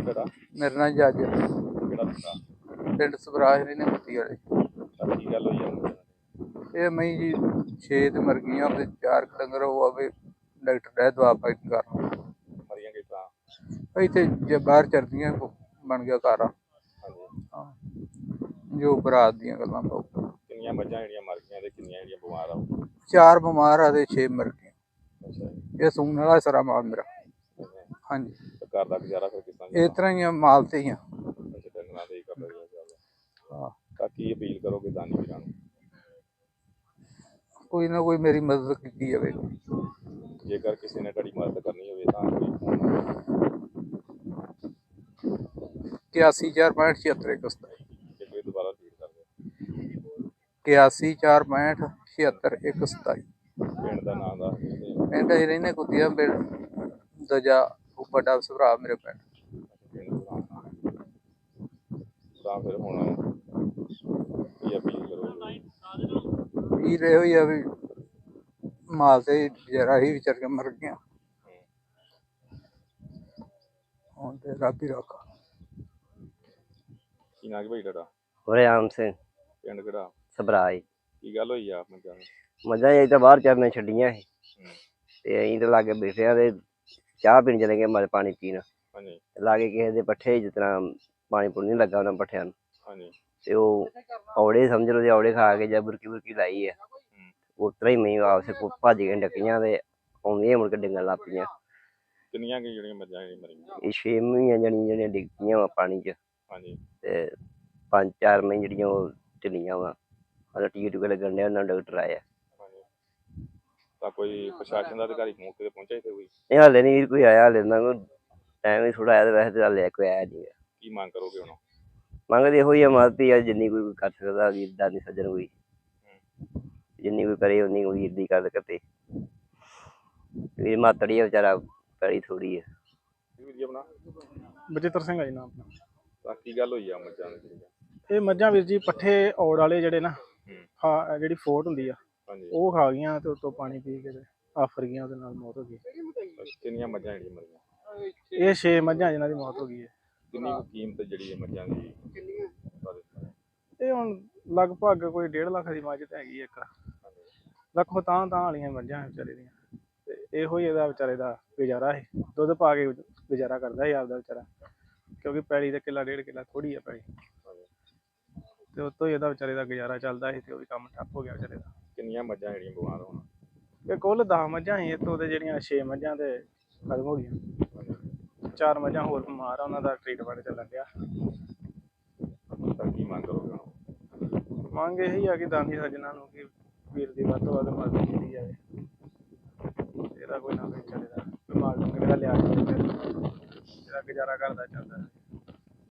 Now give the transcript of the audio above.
ਜੀ ਤੁਹਾਡਾ ਮੇਰਾ ਨਾਂ ਜੱਜ ਕਿਹੜਾ ਪਿੰਡ ਪਿੰਡ ਸਵਰਾਜ ਨੇ ਮੁੱਤੀ ਵਾਲੇ। ਕੀ ਗੱਲ ਹੋਈ ਆ ਮੁੰਡੇ ਨਾਲ? ਇਹ ਮਈ ਜੀ 6 ਤੇ ਮਰ ਗਈਆਂ ਤੇ ਚਾਰ ਕੁ ਡੰਗਰ ਉਹ ਆਵੇ ਡਾਕਟਰ ਨੇ ਦਵਾ ਪਾਈ ਕਰਨ ਮਰੀਆਂ ਕਿਸ ਤਰ੍ਹਾਂ? ਇੱਥੇ ਜੇ ਬਾਹਰ ਚਰਦੀਆਂ ਬਣ ਗਿਆ ਘਰ। ਹਾਂਜੀ। ਹਾਂ। ਜੋ ਬਰਾਤ ਦੀਆਂ ਗੱਲਾਂ ਪਾਉ ਕਿੰਨੀਆਂ ਮੱਝਾਂ ਜਿਹੜੀਆਂ ਮਰ ਗਈਆਂ ਤੇ ਕਿੰਨੀਆਂ ਜਿਹੜੀਆਂ ਬਿਮਾਰ ਆ ਚਾਰ ਬਿਮਾਰ ਆ ਤੇ 6 ਮਰ ਗਏ ਅੱਛਾ ਜੀ। ਇਹ ਸੂਣ ਵਾਲਾ ਸਾਰਾ ਮਾਲ ਮੇਰਾ। ਹਾਂਜੀ। ਘਰ ਦਾ ਗੁਜ਼ਾਰਾ ਫਿਰ ਕਿਸ ਤਰ੍ਹਾਂ ਇਸ ਤਰ੍ਹਾਂ ਹੀ ਆ, ਮਾਲ ਤੇ ਹੀ ਆ। ਅੱਛਾ ਡੰਗਰਾਂ ਦੇ ਹੀ ਕਰ ਰਹੀ ਚੱਲ। ਹਾਂ। ਤਾਂ ਕੀ ਅਪੀਲ ਕਰੋਗੇ ਦਾਨੀ ਵੀਰਾਂ ਨੂੰ? ਕੋਈ ਨਾ ਕੋਈ ਮੇਰੀ ਮਦਦ ਕੀਤੀ ਜਾਵੇ। ਜੇਕਰ ਕਿਸੇ ਨੇ ਤੁਹਾਡੀ ਮਦਦ ਕਰਨੀ ਹੋਵੇ ਤਾਂ ਕੋਈ ਫੋਨ ਨੰਬਰ 814576 127 ਜੇ ਕੋਈ ਦੁਬਾਰਾ ਰਿਪੀਟ ਕਰ ਦਿਓ। 814576 127 ਪਿੰਡ ਦਾ ਨਾਮ ਦੱਸ ਦਿਓ। ਤੇ ਪਿੰਡ ਹੀ ਰਹਿੰਦੇ ਕੁੱਤੀਆਂ ਪਿੰਡ ਦੂਜਾ ਵੱਡਾ ਭਰਾ ਮੇਰੇ ਪਿੰਡ। ਤਾਂ ਫਿਰ ਹੁਣ ਕੀ ਅਪੀਲ ਕਰੋਗੇ? ਵੀ ਰਹੇ ਹੋਈ ਆ ਵੀ ਮਾਲ ਤੇ ਜਰਾ ਹੀ ਵਿਚਰ ਕੇ ਮਰ ਗਿਆ। ਹੁਣ ਤੇ ਰੱਬ ਹੀ ਰੱਖਾ। ਕੀ ਨਾਂ ਕੀ ਭਾਈ ਤੁਹਾਡਾ? ਗੁਰਆਮ ਸਿੰਘ। ਪਿੰਡ ਕਿਹੜਾ? ਸਬਰਾਈ ਕੀ ਗੱਲ ਹੋਈ ਆ? ਮੱਝਾਂ ਮੱਝਾਂ ਇਹ ਤਾਂ ਬਾਹਰ ਚਰਨੇ ਛੱਡੀਆਂ ਸੀ। ਤੇ ਅਸੀਂ ਤਾਂ ਲਾਗੇ ਬੈਠੇ ਆ ਤੇ ਚਾਹ ਪੀਣ ਚਲੇ ਗਏ ਮਲ ਪਾਣੀ ਪੀਣ। ਹਾਂਜੀ। ਲਾਗੇ ਕਿਸੇ ਦੇ ਪੱਠੇ ਤਰ੍ਹਾਂ ਪਾਣੀ ਪੂਣੀ ਨਹੀਂ ਲੱਗਾ ਉਹਨਾਂ ਪੱਠਿਆਂ ਨੂੰ। ਹਾਂਜੀ। ਤੇ ਉਹ ਔੜੇ ਸਮਝ ਲਓ ਜੇ ਔੜੇ ਖਾ ਕੇ ਜਾਂ ਬੁਰਕੀ ਬੁਰਕੀ ਲਾਈ ਆ। ਉਸ ਤਰ੍ਹਾਂ ਹੀ ਮੈਂ ਆਪਸੇ ਕੋ ਭੱਜ ਕੇ ਡੱਕੀਆਂ ਤੇ ਆਉਂਦੀਆਂ ਮੁੜ ਕੇ ਡਿੱਗਣ ਲੱਗ ਪਈਆਂ। ਕਿੰਨੀਆਂ ਕਿ ਜਿਹੜੀਆਂ ਮੱਝਾਂ ਜਿਹੜੀਆਂ ਮਰੀਆਂ? ਇਹ ਛੇ ਮਹੀਆਂ ਜਣੀਆਂ ਜਿਹੜੀਆਂ ਡਿੱਗ ਪਈਆਂ ਵਾ ਪਾਣੀ 'ਚ। ਹਾਂਜੀ। ਤੇ ਪੰਜ ਚਾਰ ਮਹੀਨੇ ਜਿਹੜੀਆਂ ਉਹ ਢਿੱਲੀਆਂ ਵਾ। ਉਹਨਾਂ ਟੀਕੇ ਟੂਕੇ ਲੱਗਣ ਡਿਆ ਉਹਨਾਂ ਡਾਕਟਰ ਆਇਆ। ਤਾਂ ਕੋਈ ਪ੍ਰਸ਼ਾਸਨ ਦਾ ਅਧਿਕਾਰੀ ਮੌਕੇ ਤੇ ਪਹੁੰਚਿਆ ਇੱਥੇ ਕੋਈ? ਇਹ ਹਾਲੇ ਨਹੀਂ ਕੋਈ ਆਇਆ ਹਾਲੇ ਨਾ ਕੋਈ ਟਾਈਮ ਹੀ ਥੋੜਾ ਆਇਆ ਤੇ ਵੈਸੇ ਤਾਂ ਹਾਲੇ ਕੋਈ ਆਇਆ ਨਹੀਂ ਕੀ ਮੰਗ ਕਰੋਗੇ ਹੁਣ? ਮੰਗਦੇ ਇਹੋ ਹੀ ਆ ਹੀ ਆ ਜਿੰਨੀ ਕੋਈ ਕਰ ਸਕਦਾ ਵੀਰ ਦਾ ਨਹੀਂ ਸੱਜਣ ਕੋਈ। ਜਿੰਨੀ ਕੋਈ ਕਰੇ ਉਨੀ ਕੋਈ ਵੀਰ ਦੀ ਗੱਲ ਕਰਤੇ ਵੀਰ ਮਾਤੜੀ ਆ ਵਿਚਾਰਾ ਪੈੜੀ ਥੋੜੀ ਆ। ਵੀਰ ਜੀ ਆਪਣਾ? ਬਜਿੱਤਰ ਸਿੰਘ ਆ ਜੀ ਨਾਮ ਆਪਣਾ। ਤਾਂ ਕੀ ਗੱਲ ਹੋਈ ਆ ਮੱਝਾਂ ਦੀ? ਇਹ ਮੱਝਾਂ ਵੀਰ ਜੀ ਪੱਠੇ ਔੜ ਵਾਲੇ ਜਿਹੜੇ ਨਾ। ਹਾਂ। ਜਿਹੜੀ ਫੋਟ ਹੁੰਦੀ ਆ। ਹਾਂਜੀ। ਉਹ ਖਾ ਗਈਆਂ ਤੇ ਉਤੋਂ ਪਾਣੀ ਪੀ ਕੇ ਤੇ ਆਫਰ ਗਈਆਂ ਉਹਦੇ ਨਾਲ ਮੌਤ ਹੋ ਗਈ। ਕਿੰਨੀਆਂ ਮੱਝਾਂ ਜਿਹੜੀਆਂ ਮਰੀਆਂ? ਇਹ 6 ਮੱਝਾਂ ਜਿਨ੍ਹਾਂ ਦੀ ਮੌਤ ਹੋ ਗਈ ਹੈ। ਕਿੰਨੀ ਕੁ ਕੀਮਤ ਜਿਹੜੀ ਹੈ ਮੱਝਾਂ ਦੀ। ਇਹ ਹੁਣ ਲਗਭਗ ਕੋਈ 1.5 ਲੱਖ ਦੀ ਮੱਝ ਤੇ ਹੈਗੀ ਇੱਕ। ਲੱਖੋਂ ਤਾਂ ਤਾਂ ਵਾਲੀਆਂ ਮੱਝਾਂ ਵਿਚਾਰੇ ਦੀਆਂ। ਤੇ ਇਹੋ ਹੀ ਇਹਦਾ ਵਿਚਾਰੇ ਦਾ ਗੁਜ਼ਾਰਾ ਹੈ। ਦੁੱਧ ਪਾ ਕੇ ਗੁਜ਼ਾਰਾ ਕਰਦਾ ਹੈ ਆਪਦਾ ਵਿਚਾਰਾ। ਕਿਉਂਕਿ ਪੈਲੀ ਤੇ ਕਿੱਲਾ ਡੇਢ ਕਿੱਲਾ ਥੋੜੀ ਆ ਪੈਲੀ। ਤੇ ਉਤੋਂ ਹੀ ਇਹਦਾ ਵਿਚਾਰੇ ਦਾ ਗੁਜ਼ਾਰਾ ਚੱਲਦਾ ਸੀ ਤੇ ਉਹ ਵੀ ਕੰਮ ਠੱਪ ਹੋ ਗਿਆ ਵਿਚਾਰੇ ਦਾ। ਕਿੰਨੀਆਂ ਮੱਝਾਂ ਜਿਹੜੀਆਂ ਬਿਮਾਰ ਹੋਣ। ਇਹ ਕੁੱਲ 10 ਮੱਝਾਂ ਸੀ ਇਤੋਂ ਤੇ ਜਿਹੜੀਆਂ 6 ਮੱਝਾਂ ਤੇ ਖਤਮ ਹੋ ਗਈਆਂ। ਚਾਰ ਮੱਝਾਂ ਹੋਰ ਬਿਮਾਰ ਆ ਉਹਨਾਂ ਦਾ ਟ੍ਰੀਟਮੈਂਟ ਚੱਲਣ ਡਿਆ। ਤਾਂ ਕੀ ਮੰਗ ਕਰੋਗੇ ਮੰਗ ਇਹੀ ਆ ਕਿ ਦਾਨੀ ਸੱਜਣਾ ਨੂੰ ਕਿ ਵੀਰ ਦੀ ਵੱਧ ਤੋਂ ਵੱਧ ਮਦਦ ਕੀਤੀ ਜਾਵੇ। ਇਹਦਾ ਕੋਈ ਨਾ ਕੋਈ ਮਾਲ ਡੰਗਰ ਦਾ ਲਿਆ ਜਾਵੇ ਜਿਹੜਾ ਗੁਜ਼ਾਰਾ ਕਰਦਾ ਚੱਲਦਾ।